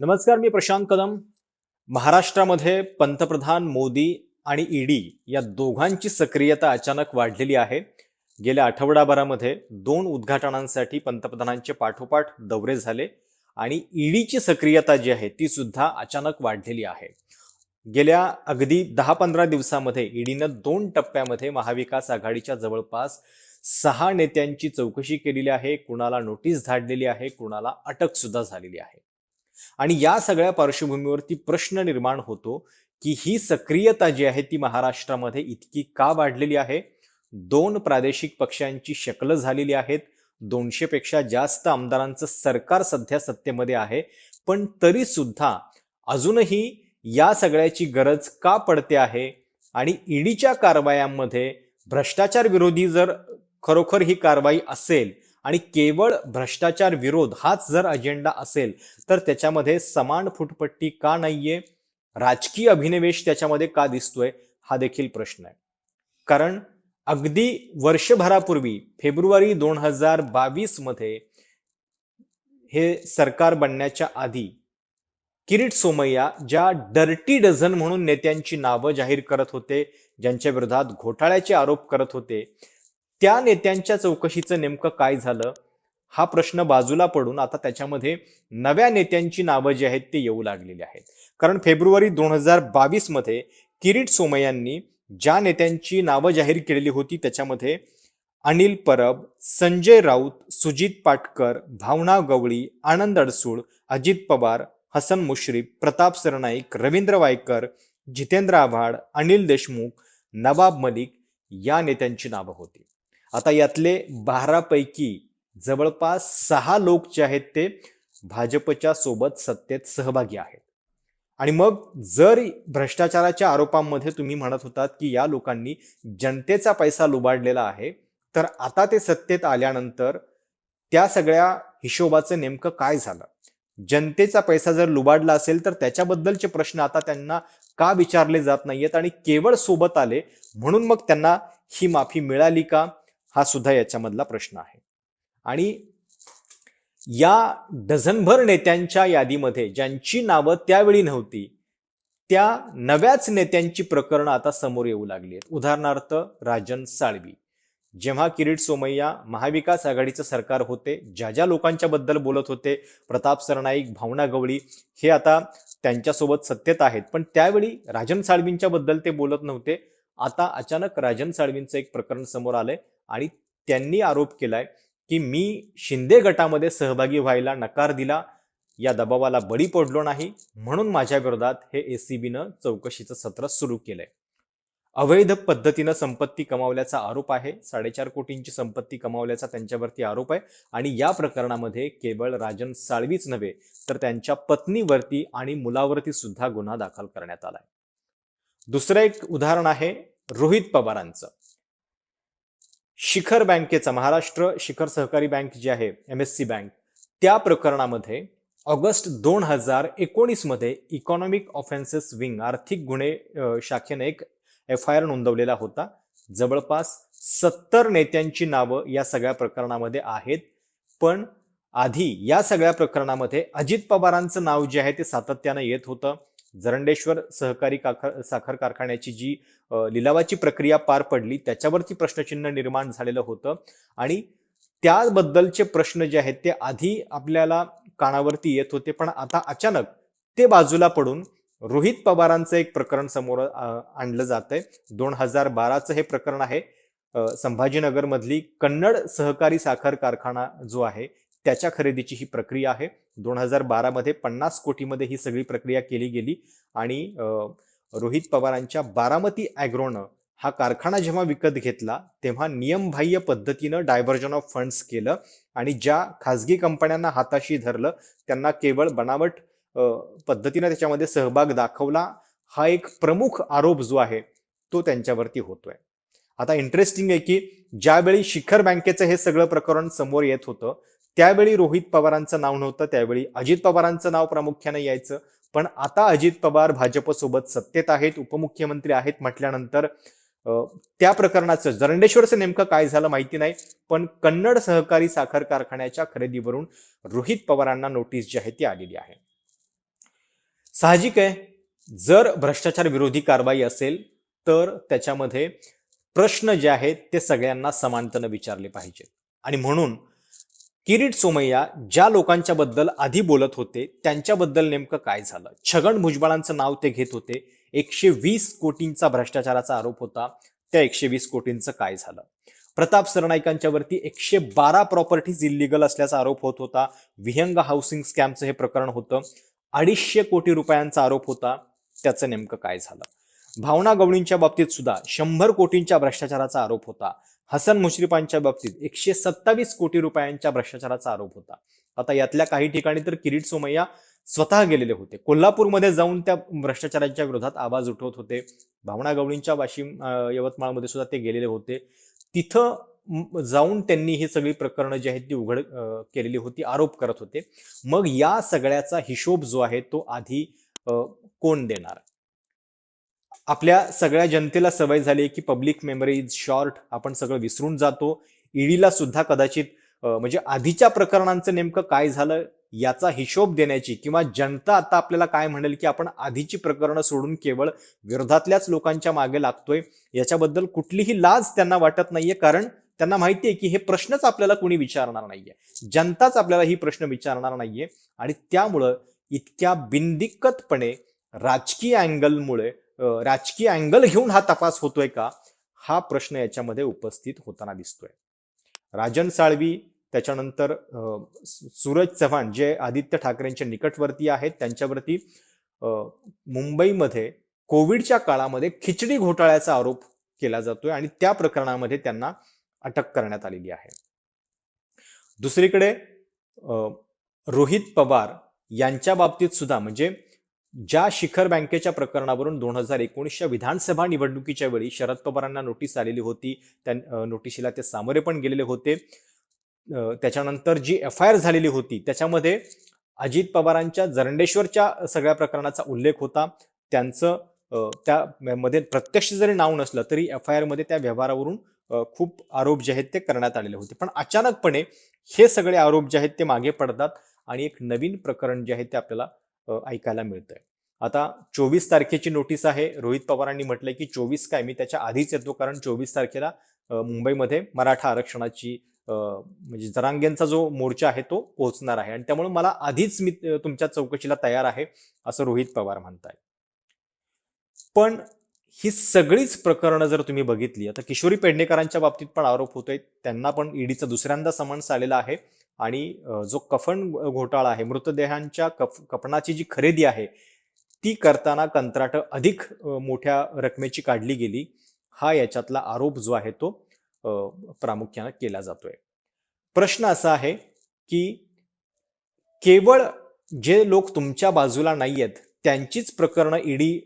नमस्कार मी प्रशांत कदम. महाराष्ट्रामध्ये पंतप्रधान मोदी आणि ईडी या दोघांची सक्रियता अचानक वाढलेली आहे. गेल्या आठवडाभरामध्ये दोन उद्घाटनांसाठी पंतप्रधानांचे पाठोपाठ दौरे झाले आणि ईडीची सक्रियता जी आहे ती सुद्धा अचानक वाढलेली आहे. गेल्या अगदी दहा पंधरा दिवसामध्ये ईडीनं दोन टप्प्यामध्ये महाविकास आघाडीच्या जवळपास सहा नेत्यांची चौकशी केलेली आहे. कुणाला नोटीस धाडलेली आहे कुणाला अटक सुद्धा झालेली आहे. आणि या सगळ्या पार्श्वभूमीवरती प्रश्न निर्माण होतो की ही सक्रियता जी आहे ती महाराष्ट्रामध्ये इतकी का वाढलेली आहे? दोन प्रादेशिक पक्षांची शकलं झालेली आहेत. दोनशे पेक्षा जास्त आमदारांचं सरकार सध्या सत्तेमध्ये आहे. पण तरी सुद्धा अजूनही या सगळ्याची गरज का पडते आहे? आणि ईडीच्या कारवायांमध्ये भ्रष्टाचार विरोधी जर खरोखर ही कारवाई असेल आणि केवळ भ्रष्टाचार विरोध हाच जर अजेंडा असेल तर त्याच्यामध्ये समान फुटपट्टी का नाहीये? राजकीय अभिनिवेश त्याच्यामध्ये का दिसतोय? हा देखील प्रश्न आहे. कारण अगदी वर्षभरापूर्वी फेब्रुवारी दोन हजार बावीसमध्ये हे सरकार बनण्याच्या आधी किरीट सोमय्या ज्या डर्टी डझन म्हणून नेत्यांची नावं जाहीर करत होते ज्यांच्या विरोधात घोटाळ्याचे आरोप करत होते त्या नेत्यांच्या चौकशीचं नेमकं काय झालं हा प्रश्न बाजूला पडून आता त्याच्यामध्ये नव्या नेत्यांची नावं जी आहेत ते येऊ लागलेली आहेत. कारण फेब्रुवारी दोन हजार बावीसमध्ये किरीट सोमय्यांनी ज्या नेत्यांची नावं जाहीर केलेली होती त्याच्यामध्ये अनिल परब संजय राऊत सुजित पाटकर भावना गवळी आनंद अडसूळ अजित पवार हसन मुश्रीफ प्रताप सरनाईक रवींद्र वायकर जितेंद्र आव्हाड अनिल देशमुख नवाब मलिक या नेत्यांची नावं होती. आता यातले बारापैकी जवळपास सहा लोक जे आहेत ते भाजपच्या सोबत सत्तेत सहभागी आहेत. आणि मग जर भ्रष्टाचाराच्या आरोपांमध्ये तुम्ही म्हणत होतात की या लोकांनी जनतेचा पैसा लुबाडलेला आहे तर आता ते सत्तेत आल्यानंतर त्या सगळ्या हिशोबाचं नेमकं काय झालं? जनतेचा पैसा जर लुबाडला असेल तर त्याच्याबद्दलचे प्रश्न आता त्यांना का विचारले जात नाहीयेत आणि केवळ सोबत आले म्हणून मग त्यांना ही माफी मिळाली का? हा सुद्धा याच्यामधला प्रश्न आहे. आणि या डझनभर नेत्यांच्या यादीमध्ये ज्यांची नावं त्यावेळी नव्हती त्या नव्याच नेत्यांची प्रकरणं आता समोर येऊ लागली आहेत. उदाहरणार्थ राजन साळवी. जेव्हा किरीट सोमय्या महाविकास आघाडीचं सरकार होते ज्या ज्या लोकांच्या बद्दल बोलत होते प्रताप सरनाईक भावना गवळी हे आता त्यांच्यासोबत सत्तेत आहेत. पण त्यावेळी राजन साळवींच्या बद्दल ते बोलत नव्हते. आता अचानक राजन साळवींचं एक प्रकरण समोर आलंय. आणि त्यांनी आरोप केलाय की मी शिंदे गटामध्ये सहभागी व्हायला नकार दिला या दबावाला बळी पडलो नाही म्हणून माझ्या विरोधात हे एसीबीनं चौकशीचं सत्र सुरू केलंय. अवैध पद्धतीनं संपत्ती कमावल्याचा आरोप आहे साडेचार कोटींची संपत्ती कमावल्याचा त्यांच्यावरती आरोप आहे आणि या प्रकरणामध्ये केवळ राजन साळवीच नव्हे तर त्यांच्या पत्नीवरती आणि मुलावरती सुद्धा गुन्हा दाखल करण्यात आलाय. दुसरं एक उदाहरण आहे रोहित पवारांचं. शिखर बँकेचा महाराष्ट्र शिखर सहकारी बँक जी आहे एम एस सी बँक त्या प्रकरणामध्ये ऑगस्ट दोन हजार एकोणीसमध्ये इकॉनॉमिक ऑफेन्सेस विंग आर्थिक गुन्हे शाखेने एक एफ आय आर नोंदवलेला होता. जवळपास सत्तर नेत्यांची नावं या सगळ्या प्रकरणामध्ये आहेत. पण आधी या सगळ्या प्रकरणामध्ये अजित पवारांचं नाव जे आहे ते सातत्यानं येत होतं. जरंडेश्वर सहकारी काखर साखर कारखान्याची जी लिलावाची प्रक्रिया पार पडली त्याच्यावरती प्रश्नचिन्ह निर्माण झालेलं होतं. आणि त्याबद्दलचे प्रश्न जे आहेत ते आधी आपल्याला कानावरती येत होते पण आता अचानक ते बाजूला पडून रोहित पवारांचं एक प्रकरण समोर आणलं जात आहे दोन हजार बाराचं हे प्रकरण आहे. संभाजीनगरमधली कन्नड सहकारी साखर कारखाना जो आहे त्याच्या खरेदीची ही प्रक्रिया आहे. दोन हजार बारामध्ये पन्नास कोटीमध्ये ही सगळी प्रक्रिया केली गेली आणि रोहित पवारांच्या बारामती ॲग्रोनं हा कारखाना जेव्हा विकत घेतला तेव्हा नियमबाह्य पद्धतीनं डायव्हर्जन ऑफ फंड्स केलं आणि ज्या खाजगी कंपन्यांना हाताशी धरलं त्यांना केवळ बनावट पद्धतीनं त्याच्यामध्ये सहभाग दाखवला हा एक प्रमुख आरोप जो आहे तो त्यांच्यावरती होतोय. आता इंटरेस्टिंग आहे की ज्यावेळी शिखर बँकेचं हे सगळं प्रकरण समोर येत होतं त्यावेळी रोहित पवारांचं नाव नव्हतं त्यावेळी अजित पवारांचं नाव प्रामुख्याने यायचं. पण आता अजित पवार भाजपसोबत सत्तेत आहेत उपमुख्यमंत्री आहेत म्हटल्यानंतर त्या प्रकरणाचं जरंडेश्वरचं नेमकं काय झालं माहिती नाही पण कन्नड सहकारी साखर कारखान्याच्या खरेदीवरून रोहित पवारांना नोटीस जी आहे ती आलेली आहे. साहजिक आहे जर भ्रष्टाचार विरोधी कारवाई असेल तर त्याच्यामध्ये प्रश्न जे आहेत ते सगळ्यांना समानतेनं विचारले पाहिजेत. आणि म्हणून किरीट सोमय्या ज्या लोकांच्या बद्दल आधी बोलत होते त्यांच्याबद्दल नेमकं काय झालं? छगन भुजबळांचं नाव ते घेत होते. एकशे वीस कोटींचा भ्रष्टाचाराचा आरोप होता. त्या एकशे वीस कोटींचं काय झालं? प्रताप सरनाईकांच्या वरती एकशे बारा प्रॉपर्टीज इलिगल असल्याचा आरोप होत होता. विहंग हाऊसिंग स्कॅमचं हे प्रकरण होतं. अडीचशे कोटी रुपयांचा आरोप होता. त्याचं नेमकं काय झालं? भावना गवळींच्या बाबतीत सुद्धा शंभर कोटींच्या भ्रष्टाचाराचा आरोप होता. हसन मुश्रीफांच्या बाबतीत एकशे सत्तावीस कोटी रुपयांच्या भ्रष्टाचाराचा आरोप होता. आता यातल्या काही ठिकाणी तर किरीट सोमय्या स्वतः गेलेले होते. कोल्हापूरमध्ये जाऊन त्या भ्रष्टाचाराच्या विरोधात आवाज उठवत होते. भावना गवळींच्या वाशिम यवतमाळमध्ये सुद्धा ते गेलेले होते. तिथं जाऊन त्यांनी ही सगळी प्रकरणं जी आहेत ती उघड केलेली होती आरोप करत होते. मग या सगळ्याचा हिशोब जो आहे तो आधी कोण देणार? आपल्या सगळ्या जनतेला सवय झाली आहे की पब्लिक मेमरी इज शॉर्ट आपण सगळं विसरून जातो. ईडीला सुद्धा कदाचित म्हणजे आधीच्या प्रकरणांचं नेमकं काय झालं याचा हिशोब देण्याची किंवा जनता आता आपल्याला काय म्हणेल की आपण आधीची प्रकरणं सोडून केवळ विरोधातल्याच लोकांच्या मागे लागतोय याच्याबद्दल कुठलीही लाज त्यांना वाटत नाहीये. कारण त्यांना माहितीये की हे प्रश्नच आपल्याला कोणी विचारणार नाहीये. जनताच आपल्याला ही प्रश्न विचारणार नाहीये. आणि त्यामुळं इतक्या बिनदिक्कतपणे राजकीय अँगलमुळे राजकीय अँगल घेऊन हा तपास होतोय का? हा प्रश्न याच्यामध्ये उपस्थित होताना दिसतोय. राजन साळवी त्याच्यानंतर अं, सूरज चव्हाण जे आदित्य ठाकरेंचे निकटवर्ती आहेत त्यांच्यावरती अं, मुंबईमध्ये कोविडच्या काळामध्ये खिचडी घोटाळ्याचा आरोप केला जातोय आणि त्या प्रकरणामध्ये त्यांना अटक करण्यात आलेली आहे. दुसरीकडे अं, रोहित पवार यांच्या बाबतीत सुद्धा म्हणजे ज्या शिखर बँकेच्या प्रकरणावरून दोन हजार एकोणीसच्या विधानसभा निवडणुकीच्या वेळी शरद पवारांना नोटीस आलेली होती त्या नोटीशीला ते सामोरे पण गेलेले होते. त्याच्यानंतर जी एफ आय आर झालेली होती त्याच्यामध्ये अजित पवारांच्या जरंडेश्वरच्या सगळ्या प्रकरणाचा उल्लेख होता. त्यांचं त्या त्यामध्ये प्रत्यक्ष जरी नाव नसलं तरी एफ आय आरमध्ये त्या व्यवहारावरून खूप आरोप जे आहेत ते करण्यात आलेले होते. पण अचानकपणे हे सगळे आरोप जे आहेत ते मागे पडतात आणि एक नवीन प्रकरण जे आहे ते आपल्याला ऐकायला मिळतंय. आता चोवीस तारखेची नोटीस आहे. रोहित पवारांनी म्हटलंय की चोवीस काय? मी त्याच्या आधीच येतो कारण चोवीस तारखेला मुंबईमध्ये मराठा आरक्षणाची अं, म्हणजे जरांगेंचा जो मोर्चा आहे तो पोहोचणार आहे. आणि त्यामुळे मला आधीच मी तुमच्या चौकशीला तयार आहे असं रोहित पवार म्हणताय पण ही सगळीच प्रकरणं जर तुम्ही बघितली आता किशोरी पेडणेकरांच्या बाबतीत पण आरोप होतोय. त्यांना पण ईडीचा दुसऱ्यांदा समन्स आलेला आहे. आणि जो कफन घोटाळा आहे मृतदेहांच्या कफ कफनाची जी खरेदी आहे ती करताना कंत्राटं अधिक मोठ्या रकमेची काढली गेली. हा याच्यातला आरोप जो आहे तो प्रामुख्यानं केला जातोय. प्रश्न असा आहे की केवळ जे लोक तुमच्या बाजूला नाही आहेत त्यांचीच प्रकरणं ईडी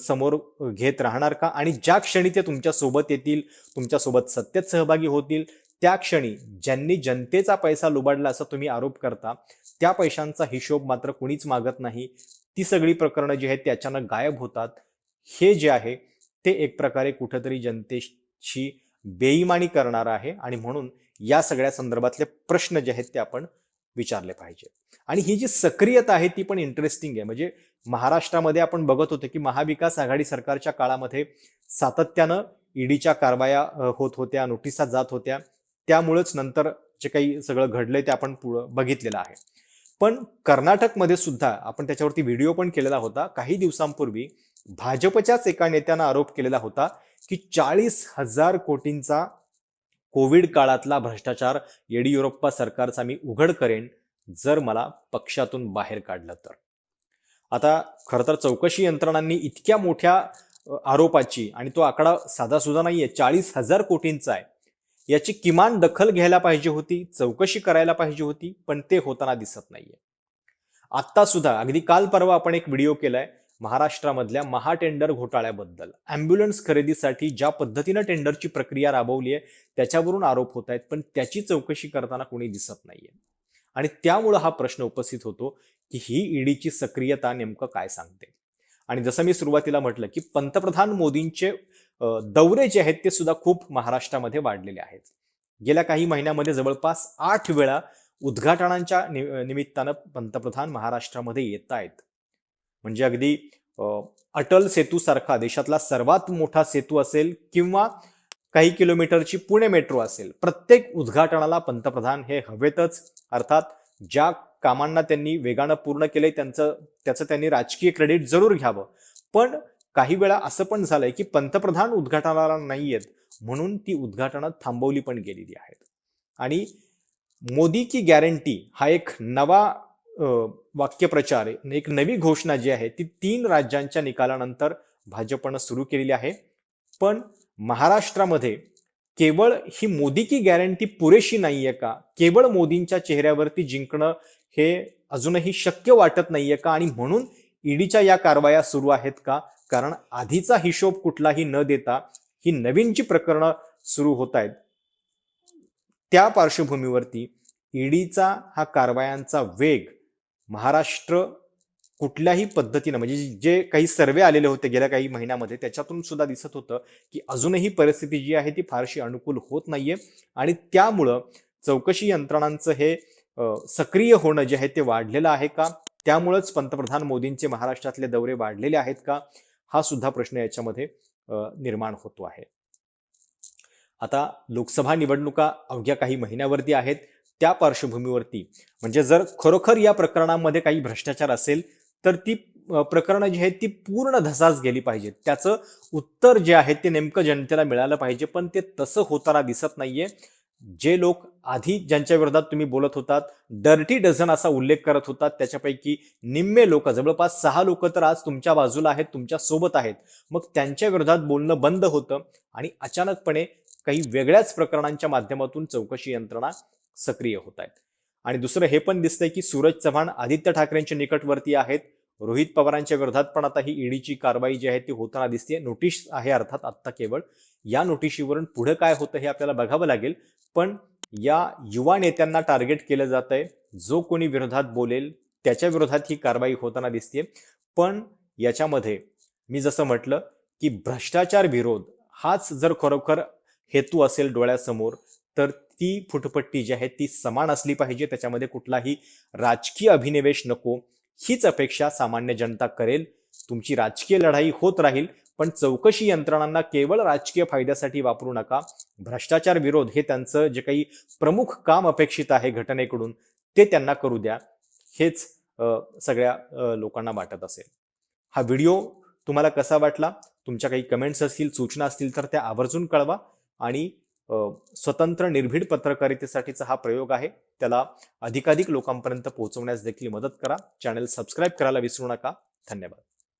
समोर घेत राहणार का? आणि ज्या क्षणी ते तुमच्यासोबत येतील तुमच्यासोबत सत्यत सत्तेत सहभागी होतील त्या क्षणी ज्यांनी जनतेचा पैसा लुबाडला असा तुम्ही आरोप करता त्या पैशांचा हिशोब मात्र कुणीच मागत नाही. ती सगळी प्रकरणं जी आहेत ती अचानक गायब होतात. हे जे आहे ते एक प्रकारे कुठेतरी जनतेशी बेईमानी करणार आहे आणि म्हणून या सगळ्या संदर्भातले प्रश्न जे आहेत ते आपण विचारले पाहिजे. आणि ही जी सक्रियता आहे ती पण इंटरेस्टिंग आहे. म्हणजे महाराष्ट्रामध्ये आपण बघत होतो की महाविकास आघाडी सरकारच्या काळामध्ये सातत्यानं ईडीच्या कारवाया होत होत्या नोटिसा जात होत्या. त्यामुळेच नंतर जे काही सगळं घडलंय ते आपण पुढं बघितलेलं आहे. पण कर्नाटकमध्ये सुद्धा आपण त्याच्यावरती व्हिडिओ पण केलेला होता. काही दिवसांपूर्वी भाजपच्याच एका नेत्यानं आरोप केलेला होता की चाळीस हजार कोटींचा कोविड काळातला भ्रष्टाचार येडियुरप्पा सरकारचा मी उघड करेन जर मला पक्षातून बाहेर काढलं तर. आता खरं तर चौकशी यंत्रणांनी इतक्या मोठ्या आरोपाची आणि तो आकडा साधा सुद्धा नाहीये चाळीस हजार कोटींचा आहे. याची किमान दखल घ्यायला पाहिजे होती चौकशी करायला पाहिजे होती पण ते होताना दिसत नाहीये. आत्ता सुद्धा अगदी काल परवा आपण एक व्हिडिओ केलाय महाराष्ट्रामधल्या महाटेंडर घोटाळ्याबद्दल. अँब्युलन्स खरेदीसाठी ज्या पद्धतीनं टेंडरची प्रक्रिया राबवली आहे त्याच्यावरून आरोप होत आहेत पण त्याची चौकशी करताना कोणी दिसत नाहीये. आणि त्यामुळं हा प्रश्न उपस्थित होतो की ही ईडीची सक्रियता नेमकं काय सांगते? आणि जसं मी सुरुवातीला म्हटलं की पंतप्रधान मोदींचे दौरे जे आहेत ते सुद्धा खूप महाराष्ट्रामध्ये वाढलेले आहेत. गेल्या काही महिन्यामध्ये जवळपास आठ वेळा उद्घाटनांच्या नि- निमित्तानं पंतप्रधान महाराष्ट्रामध्ये येत आहेत. म्हणजे अगदी अटल सेतू सारखा देशातला सर्वात मोठा सेतू असेल किंवा काही किलोमीटरची पुणे मेट्रो असेल प्रत्येक उद्घाटनाला पंतप्रधान हे हवेतच अर्थात ज्या कामांना त्यांनी वेगानं पूर्ण केलंय त्यांचं त्याचं त्यांनी राजकीय क्रेडिट जरूर घ्यावं. पण काही वेळा असं पण झालंय की पंतप्रधान उद्घाटनाला नाही आहेत म्हणून ती उद्घाटनं थांबवली पण गेलेली आहेत. आणि मोदी की गॅरंटी हा एक नवा वाक्यप्रचार आहे. एक नवी घोषणा जी आहे ती तीन राज्यांच्या निकालानंतर भाजपनं सुरू केलेली आहे. पण महाराष्ट्रामध्ये केवळ ही मोदी की गॅरंटी पुरेशी नाहीये का? केवळ मोदींच्या चेहऱ्यावरती जिंकणं हे अजूनही शक्य वाटत नाहीये का? आणि म्हणून ईडीच्या या कारवाया सुरू आहेत का? कारण आधीचा हिशोब कुठलाही न देता ही नवीन जी प्रकरणं सुरू होत आहेत त्या पार्श्वभूमीवरती ईडीचा हा कारवायांचा वेग महाराष्ट्र कुठल्याही पद्धतीनं म्हणजे जे काही सर्वे आलेले होते गेल्या काही महिन्यामध्ये त्याच्यातून सुद्धा दिसत होतं की अजूनही परिस्थिती जी आहे ती फारशी अनुकूल होत नाहीये आणि त्यामुळं चौकशी यंत्रणांचं हे सक्रिय होणं जे आहे ते वाढलेलं आहे का? त्यामुळंच पंतप्रधान मोदींचे महाराष्ट्रातले दौरे वाढलेले आहेत का? हा सुद्धा प्रश्न याच्यामध्ये निर्माण होतो आहे. आता लोकसभा निवडणुका अवघ्या काही महिन्यावरती आहेत. त्या पार्श्वभूमीवरती म्हणजे जर खरोखर या प्रकरणामध्ये काही भ्रष्टाचार असेल तर ती प्रकरणं जी आहेत ती पूर्ण धसास गेली पाहिजेत. त्याचं उत्तर जे आहे ते नेमकं जनतेला मिळालं पाहिजे पण ते तसं होताना दिसत नाहीये. जे लोक आधी ज्यांच्या विरोधात तुम्ही बोलत होतात डर्टी डझन असा उल्लेख करत होतात त्याच्यापैकी निम्मे लोक जवळपास सहा लोक तर आज तुमच्या बाजूला आहेत तुमच्यासोबत आहेत. मग त्यांच्या विरोधात बोलणं बंद होतं आणि अचानकपणे काही वेगळ्याच प्रकरणांच्या माध्यमातून चौकशी यंत्रणा सक्रिय होत आहेत. आणि दुसरं हे पण दिसतंय की सूरज चव्हाण आदित्य ठाकरेंच्या निकटवर्ती आहेत. रोहित पवारांच्या विरोधात पण आता ही ईडीची कारवाई जी आहे ती होताना दिसते नोटीस आहे अर्थात आत्ता केवळ. या नोटिशीवरून पुढे काय होतं हे आपल्याला बघावं लागेल. पण या युवा नेत्यांना टार्गेट केलं जात आहे जो कोणी विरोधात बोलेल त्याच्या विरोधात ही कारवाई होताना दिसते पण याच्यामध्ये मी जसं म्हटलं की भ्रष्टाचार विरोध हाच जर खरोखर हेतू असेल डोळ्यासमोर तर ती फुटपट्टी जी आहे ती समान असली पाहिजे. त्याच्यामध्ये कुठलाही राजकीय अभिनिवेश नको. हीच अपेक्षा सामान्य जनता करेल. तुमची राजकीय लढाई होत राहील. पण चौकशी यंत्रणांना केवळ राजकीय फायद्यासाठी वापरू नका. भ्रष्टाचार विरोध हे त्यांचं जे काही प्रमुख काम अपेक्षित आहे घटनेकडून ते त्यांना करू द्या. हेच सगळ्या लोकांना वाटत असेल. हा व्हिडिओ तुम्हाला कसा वाटला? तुमच्या काही कमेंट्स असतील सूचना असतील तर त्या आवर्जून कळवा. आणि स्वतंत्र निर्भीड पत्रकारितेसाठीचा हा प्रयोग आहे. त्याला अधिकाधिक लोकांपर्यंत पोहोचवण्यास देखील मदत करा. चॅनल सबस्क्राईब करायला विसरू नका. धन्यवाद.